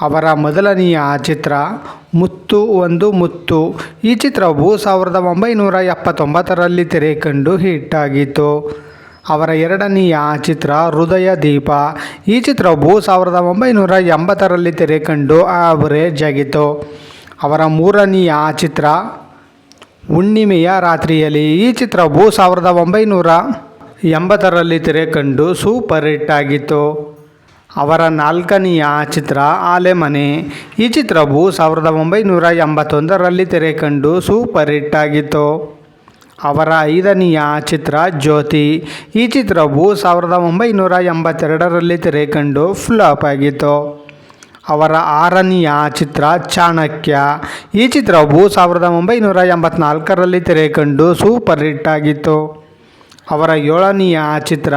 ಅವರ ಮೊದಲನೆಯ ಚಿತ್ರ ಮುತ್ತು ಒಂದು ಮುತ್ತು. ಈ ಚಿತ್ರವು ಸಾವಿರದ ಒಂಬೈನೂರ ಎಪ್ಪತ್ತೊಂಬತ್ತರಲ್ಲಿ ತೆರೆ ಕಂಡು ಹಿಟ್ ಆಗಿತ್ತು ಅವರ ಎರಡನೆಯ ಚಿತ್ರ ಹೃದಯ ದೀಪ. ಈ ಚಿತ್ರವು ಸಾವಿರದ ಒಂಬೈನೂರ ಎಂಬತ್ತರಲ್ಲಿ ತೆರೆ ಕಂಡು ಆವರೇಜ್ ಆಗಿತ್ತು ಅವರ ಮೂರನೆಯ ಚಿತ್ರ ಹುಣ್ಣಿಮೆಯ ರಾತ್ರಿಯಲ್ಲಿ. ಈ ಚಿತ್ರವು ಸಾವಿರದ ಒಂಬೈನೂರ ಎಂಬತ್ತರಲ್ಲಿ ತೆರೆ ಕಂಡು ಸೂಪರ್ ಹಿಟ್ ಆಗಿತ್ತು. ಅವರ ನಾಲ್ಕನೆಯ ಚಿತ್ರ ಆಲೆಮನೆ ಈ ಚಿತ್ರವು ಸಾವಿರದ ಒಂಬೈನೂರ ಎಂಬತ್ತೊಂದರಲ್ಲಿ ತೆರೆ ಕಂಡು ಸೂಪರ್ ಹಿಟ್ ಆಗಿತ್ತು. ಅವರ ಐದನೆಯ ಚಿತ್ರ ಜ್ಯೋತಿ. ಈ ಚಿತ್ರವು ಸಾವಿರದ ಒಂಬೈನೂರ ಎಂಬತ್ತೆರಡರಲ್ಲಿ ತೆರೆ ಕಂಡು ಫ್ಲಾಪ್ ಆಗಿತ್ತು. ಅವರ ಆರನೆಯ ಚಿತ್ರ ಚಾಣಕ್ಯ. ಈ ಚಿತ್ರವು ಸಾವಿರದ ಒಂಬೈನೂರ ಎಂಬತ್ನಾಲ್ಕರಲ್ಲಿ ತೆರೆ ಕಂಡು ಸೂಪರ್ ಹಿಟ್ ಆಗಿತ್ತು. ಅವರ ಏಳನೆಯ ಚಿತ್ರ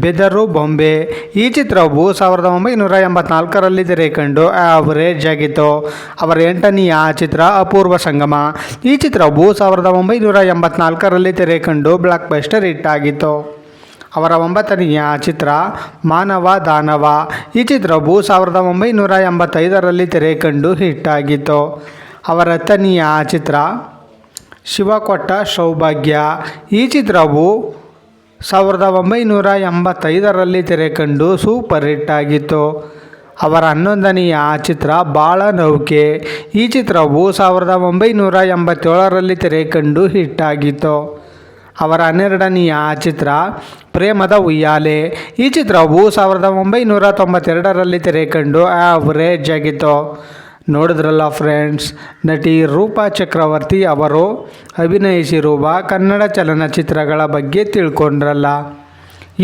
ಬೆದರು ಬೊಂಬೆ. ಈ ಚಿತ್ರವು ಸಾವಿರದ ಒಂಬೈನೂರ ಎಂಬತ್ನಾಲ್ಕರಲ್ಲಿ ತೆರೆಕಂಡು ಆವರೇಜ್ ಆಗಿತ್ತು. ಅವರ ಎಂಟನೆಯ ಚಿತ್ರ ಅಪೂರ್ವ ಸಂಗಮ. ಈ ಚಿತ್ರವು ಸಾವಿರದ ಒಂಬೈನೂರ ಎಂಬತ್ನಾಲ್ಕರಲ್ಲಿ ತೆರೆಕಂಡು ಬ್ಲಾಕ್ ಬಸ್ಟರ್ ಹಿಟ್ ಆಗಿತ್ತು. ಅವರ ಒಂಬತ್ತನೆಯ ಚಿತ್ರ ಮಾನವ ದಾನವ. ಈ ಚಿತ್ರವು ಸಾವಿರದ ಒಂಬೈನೂರ ಎಂಬತ್ತೈದರಲ್ಲಿ ತೆರೆಕಂಡು ಹಿಟ್ ಆಗಿತ್ತು. ಅವರ ಹತ್ತನೆಯ ಚಿತ್ರ ಶಿವ ಕೊಟ್ಟ ಸೌಭಾಗ್ಯ. ಈ ಚಿತ್ರವು ಸಾವಿರದ ಒಂಬೈನೂರ ಎಂಬತ್ತೈದರಲ್ಲಿ ತೆರೆ ಕಂಡು ಸೂಪರ್ ಹಿಟ್ ಆಗಿತ್ತು. ಅವರ ಹನ್ನೊಂದನೆಯ ಚಿತ್ರ ಬಾಳ ನೌಕೆ. ಈ ಚಿತ್ರವು ಸಾವಿರದ ಒಂಬೈನೂರ ಎಂಬತ್ತೇಳರಲ್ಲಿ ತೆರೆ ಕಂಡು ಹಿಟ್ ಆಗಿತ್ತು. ಅವರ ಹನ್ನೆರಡನೆಯ ಚಿತ್ರ ಪ್ರೇಮದ ಉಯ್ಯಾಲೆ. ಈ ಚಿತ್ರವು ಸಾವಿರದ ಒಂಬೈನೂರ ತೊಂಬತ್ತೆರಡರಲ್ಲಿ ತೆರೆ ಕಂಡು ಆವರೇಜ್ ಆಗಿತ್ತು. ನೋಡಿದ್ರಲ್ಲ ಫ್ರೆಂಡ್ಸ್ ನಟಿ ರೂಪಾ ಚಕ್ರವರ್ತಿ ಅವರು ಅಭಿನಯಿಸಿರುವ ಕನ್ನಡ ಚಲನಚಿತ್ರಗಳ ಬಗ್ಗೆ ತಿಳ್ಕೊಂಡ್ರಲ್ಲ.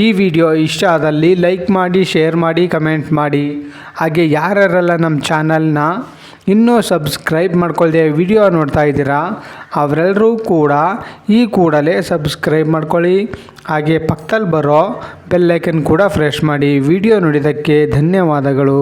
ಈ ವಿಡಿಯೋ ಇಷ್ಟ ಆದಲ್ಲಿ ಲೈಕ್ ಮಾಡಿ ಶೇರ್ ಮಾಡಿ ಕಮೆಂಟ್ ಮಾಡಿ. ಹಾಗೆ ಯಾರ್ಯಾರೆಲ್ಲ ನಮ್ಮ ಚಾನಲ್ನ ಇನ್ನೂ ಸಬ್ಸ್ಕ್ರೈಬ್ ಮಾಡ್ಕೊಳ್ದೆ ವಿಡಿಯೋ ನೋಡ್ತಾ ಇದ್ದೀರಾ ಅವರೆಲ್ಲರೂ ಕೂಡ ಈ ಕೂಡಲೇ ಸಬ್ಸ್ಕ್ರೈಬ್ ಮಾಡ್ಕೊಳ್ಳಿ. ಹಾಗೆ ಪಕ್ಕದಲ್ಲಿ ಬರೋ ಬೆಲ್ಲೈಕನ್ ಕೂಡ ಫ್ರೆಶ್ ಮಾಡಿ ವಿಡಿಯೋ ನೋಡಿದ್ದಕ್ಕೆ ಧನ್ಯವಾದಗಳು.